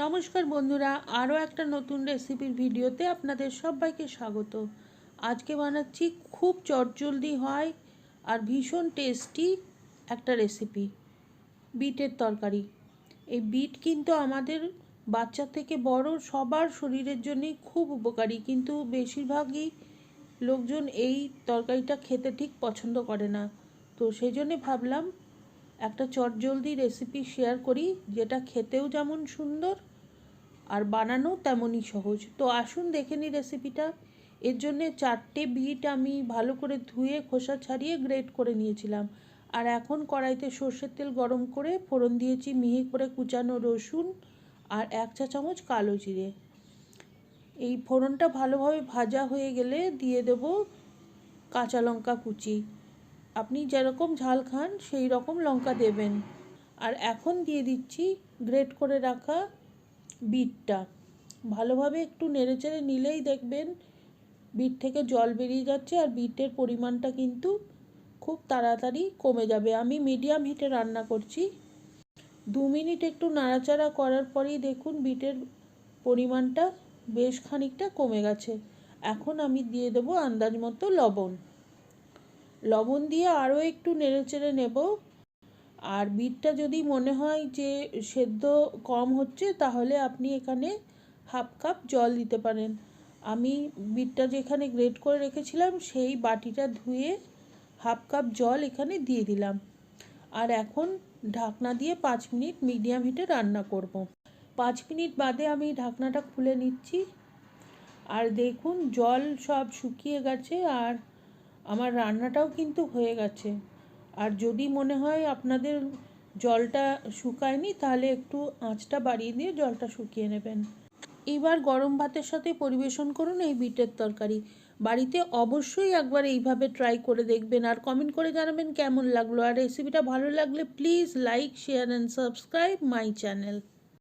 নমস্কার বন্ধুরা, আরও একটা নতুন রেসিপির ভিডিওতে আপনাদের সবাইকে স্বাগত। আজকে বানাচ্ছি খুব চটজলদি হয় আর ভীষণ টেস্টি একটা রেসিপি, বিটের তরকারি। এই বিট কিন্তু আমাদের বাচ্চা থেকে বড় সবার শরীরের জন্যই খুব উপকারী, কিন্তু বেশিরভাগই লোকজন এই তরকারিটা খেতে ঠিক পছন্দ করে না। তো সেই জন্যে ভাবলাম একটা চটজলদি রেসিপি শেয়ার করি, যেটা খেতেও যেমন সুন্দর আর বানানো তেমনই সহজ। তো আসুন দেখে নিই রেসিপিটা এর জন্যে চারটে বিট আমি ভালো করে ধুয়ে, খোসা ছাড়িয়ে গ্রেট করে নিয়েছিলাম। আর এখন কড়াইতে সর্ষের তেল গরম করে ফোড়ন দিয়েছি, মিহি করে কুচানো রসুন আর এক চা চামচ কালো জিরে। এই ফোড়নটা ভালোভাবে ভাজা হয়ে গেলে দিয়ে দেব কাঁচা লঙ্কা কুচি। আপনি যেরকম ঝাল খান, সেই রকম লঙ্কা দেবেন। আর এখন দিয়ে দিচ্ছি গ্রেট করে রাখা বিটটা। ভালোভাবে একটু নেড়েচেড়ে নিলেই দেখবেন বিট থেকে জল বেরিয়ে যাচ্ছে আর বিটের পরিমাণটা কিন্তু খুব তাড়াতাড়ি কমে যাবে। আমি মিডিয়াম হিটে রান্না করছি। দু মিনিট একটু নাড়াচাড়া করার পরেই দেখুন বিটের পরিমাণটা বেশ খানিকটা কমে গেছে। এখন আমি দিয়ে দেবো আন্দাজ মতো লবণ। লবণ দিয়ে আরও একটু নেড়েচেড়ে নেব। আর বিটটা যদি মনে হয় যে সেদ্ধ কম হচ্ছে, তাহলে আপনি এখানে হাফ কাপ জল দিতে পারেন। আমি বিটটা যেখানে গ্রেট করে রেখেছিলাম, সেই বাটিটা ধুয়ে হাফ কাপ জল এখানে দিয়ে দিলাম। আর এখন ঢাকনা দিয়ে পাঁচ মিনিট মিডিয়াম হিটে রান্না করব। পাঁচ মিনিট বাদে আমি ঢাকনাটা খুলে নিচ্ছি। আর দেখুন, জল সব শুকিয়ে গেছে। আর আমার রান্নাটাও কিন্তু হয়ে গেছে। আর যদি মনে হয় আপনাদের জলটা শুকায়নি, তাহলে একটু আঁচটা বাড়িয়ে দিয়ে জলটা শুকিয়ে নেবেন। এবার গরম ভাতের সাথে পরিবেশন করুন এই বিটের তরকারি। বাড়িতে অবশ্যই একবার এইভাবে ট্রাই করে দেখবেন আর কমেন্ট করে জানাবেন কেমন লাগল। আর রেসিপিটা ভালো লাগলে please like, share and subscribe my channel